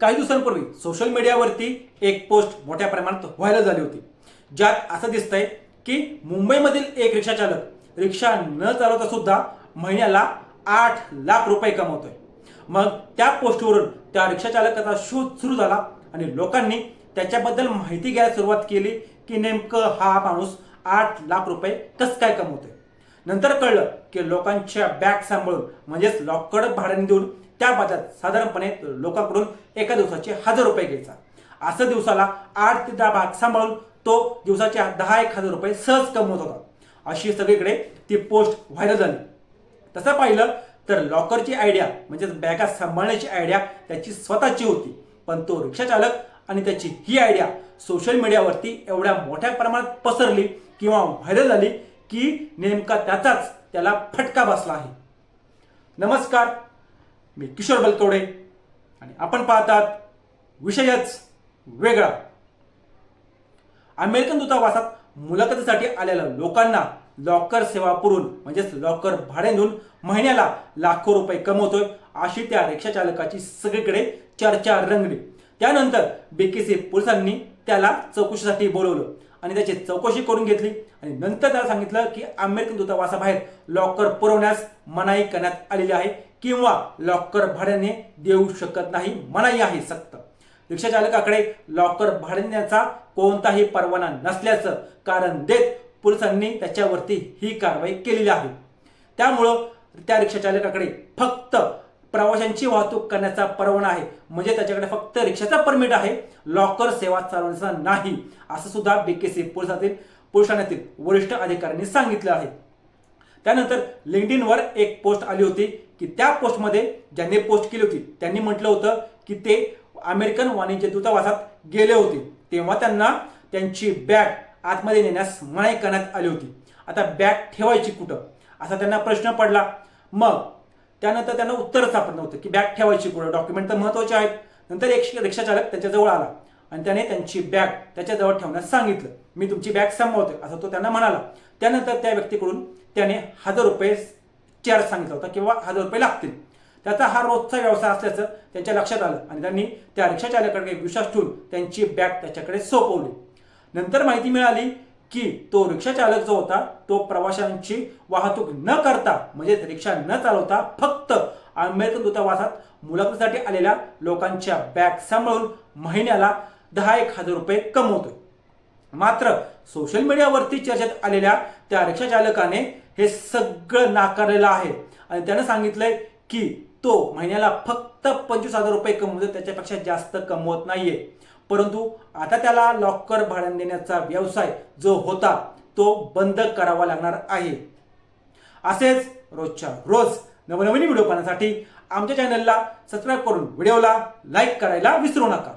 काही दिवसांपूर्वी सोशल मीडियावरती एक पोस्ट मोठ्या प्रमाणात व्हायरल झाली होती. ज्यात असं दिसतंय की मुंबईमधील एक रिक्षा चालक रिक्षा न चालवता सुद्धा महिन्याला आठ लाख रुपये कमवतोय. मग त्या पोस्टवरून त्या रिक्षा चालकाचा शोध सुरू झाला आणि लोकांनी त्याच्याबद्दल माहिती घ्यायला सुरुवात केली की नेमकं हा माणूस आठ लाख रुपये कसं काय कमवतोय. नंतर कळलं की लोकांच्या बॅग सांभाळून म्हणजेच लॉकर भाड्याने देऊन त्या साधारणपणे लोकांकडून एका दिवसाचे हजार रुपये घ्यायचा. असं दिवसाला आठ ते दहा भाग सांभाळून तो दिवसाचे दहा एक हजार रुपये सहज कमवत होता. अशी सगळीकडे ती पोस्ट व्हायरल झाली. तसं पाहिलं तर लॉकरची आयडिया म्हणजेच बॅगा सांभाळण्याची आयडिया त्याची स्वतःची होती. पण तो रिक्षा चालक आणि त्याची ही आयडिया सोशल मीडियावरती एवढ्या मोठ्या प्रमाणात पसरली किंवा व्हायरल झाली की नेमका त्याचाच त्याला फटका बसला आहे. नमस्कार मी किशोर बलकवडे आणि आपण पाहतात विषयच वेगळा. अमेरिकन दूतावासात मुलाखतीसाठी आलेल्या लोकांना लॉकर सेवा पुरवून म्हणजेच लॉकर भाडे देऊन महिन्याला लाखो रुपये कमवतोय अशी त्या रिक्षा चालकाची सगळीकडे चर्चा रंगली. त्यानंतर बेकेसी पोलिसांनी त्याला चौकशीसाठी बोलवलं आणि त्याची चौकशी करून घेतली. आणि नंतर त्याला सांगितलं की अमेरिकन दूतावासाबाहेर लॉकर पुरवण्यास मनाई करण्यात आलेली आहे. किंवा लॉकर भाड्याने देऊ शकत नाही मनाई आहे सक्त. रिक्षाचालकाकडे लॉकर भाडण्याचा कोणताही परवाना नसल्याचं कारण देत पोलिसांनी त्याच्यावरती ही कारवाई केलेली आहे. त्यामुळं त्या रिक्षाचालकाकडे फक्त प्रवाशांची वाहतूक करण्याचा परवाना आहे. म्हणजे त्याच्याकडे फक्त रिक्षाचा परमिट आहे लॉकर सेवा चालवण्याचा नाही असं सुद्धा बीकेसी पोलिसातील पोलीस ठाण्यातील वरिष्ठ अधिकाऱ्यांनी सांगितलं आहे. त्यानंतर लिंक्डइनवर एक पोस्ट आली होती की त्या पोस्टमध्ये ज्यांनी पोस्ट केली होती त्यांनी म्हटलं होतं की ते अमेरिकन वाणिज्य दूतावासात गेले होते. तेव्हा त्यांना त्यांची बॅग आतमध्ये नेण्यास मनाई करण्यात आली होती. आता बॅग ठेवायची कुठं? असा त्यांना प्रश्न पडला. मग त्यानंतर त्यांना उत्तर सापडलं नव्हतं की बॅग ठेवायची कुठं? डॉक्युमेंट तर महत्त्वाचे आहेत. नंतर एक रिक्षाचालक त्याच्याजवळ आला आणि त्याने त्यांची बॅग त्याच्याजवळ ठेवण्यास सांगितलं. मी तुमची बॅग सांभाळतोय असं तो त्यांना म्हणाला. त्यानंतर त्या व्यक्तीकडून त्याने हजार रुपये चार्ज सांगितला होता किंवा हजार रुपये लागतील. त्याचा हा रोजचा व्यवसाय असल्याचं त्यांच्या लक्षात आलं आणि त्यांनी त्या रिक्षाचालकाकडे विश्वास ठेवून त्यांची बॅग त्याच्याकडे सोपवली. नंतर माहिती मिळाली की तो रिक्षाचालक जो होता तो प्रवाशांची वाहतूक न करता म्हणजेच रिक्षा न चालवता फक्त अमेरिकन दूतावासात मुलाखतीसाठी आलेल्या लोकांच्या बॅग सांभाळून महिन्याला दहा एक हजार रुपये कमवतोय. मात्र सोशल मीडियावरती चर्चेत आलेल्या त्या रिक्षा चालकाने हे सगळं नाकारलेलं आहे. आणि त्यानं सांगितलंय की तो महिन्याला फक्त पंचवीस हजार रुपये कमवतो त्याच्यापेक्षा जास्त कमवत नाहीये. परंतु आता त्याला लॉकर भाड्याने देण्याचा व्यवसाय जो होता तो बंद करावा लागणार आहे. असेच रोजच्या रोज नवनवीन व्हिडिओ पाहण्यासाठी आमच्या चॅनलला सबस्क्राईब करून व्हिडिओला लाईक करायला विसरू नका.